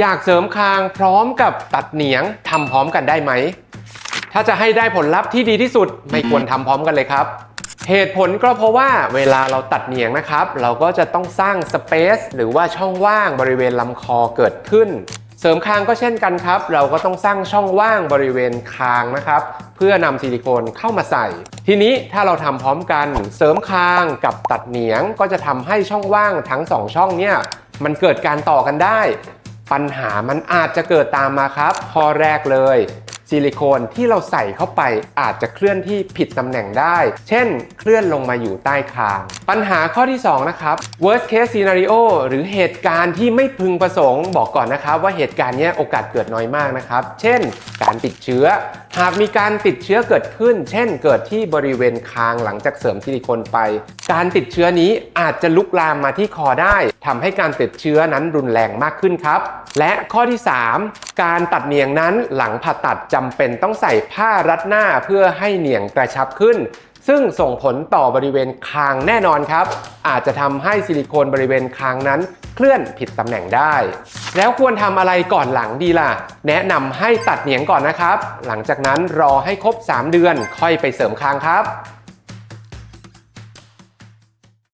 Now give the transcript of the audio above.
อยากเสริมคางพร้อมกับตัดเหนียงทำพร้อมกันได้ไหม ถ้าจะให้ได้ผลลัพธ์ที่ดีที่สุดไม่ควรทำพร้อมกันเลยครับ เหตุผลก็เพราะว่าเวลาเราตัดเหนียงนะครับ เราก็จะต้องสร้างสเปซหรือว่าช่องว่างบริเวณลำคอเกิดขึ้น เสริมคางก็เช่นกันครับ เราก็ต้องสร้างช่องว่างบริเวณคางนะครับ เพื่อนำซิลิโคนเข้ามาใส่ ทีนี้ถ้าเราทำพร้อมกันเสริมคางกับตัดเหนียงก็จะทำให้ช่องว่างทั้งสองช่องเนี่ยมันเกิดการต่อกันได้ ปัญหามันอาจจะเกิดตามมาครับ ข้อแรกเลย ซิลิโคนที่เราใส่เข้าไปอาจจะเคลื่อนที่ผิดตำแหน่งได้ เช่น เคลื่อนลงมาอยู่ใต้คาง ปัญหาข้อที่ 2 นะครับ worst case scenario หรือเหตุการณ์ที่ไม่พึงประสงค์บอกก่อนนะครับ ว่าเหตุการณ์นี้โอกาสเกิดน้อยมากนะครับ เช่น การติดเชื้อ หากมีการติดเชื้อเกิดขึ้น เช่น เกิดที่บริเวณคางหลังจากเสริมซิลิโคนไป การติดเชื้อนี้อาจจะลุกลามมาที่คอได้ทำให้การติดเชื้อนั้นรุนแรงมากขึ้นครับ และข้อที่ 3 การตัดเนียงนั้นหลังผ่าตัดจะำเป็นต้องใส่ผ้ารัดหน้าเพื่อให้เหนียงกระชับขึ้น ซึ่งส่งผลต่อบริเวณคางแน่นอนครับ อาจจะทำให้ซิลิโคนบริเวณคางนั้นเคลื่อนผิดตำแหน่งได้ แล้วควรทำอะไรก่อนหลังดีล่ะ แนะนำให้ตัดเหนียงก่อนนะครับ หลังจากนั้นรอให้ครบ 3 เดือนค่อยไปเสริมคางครับ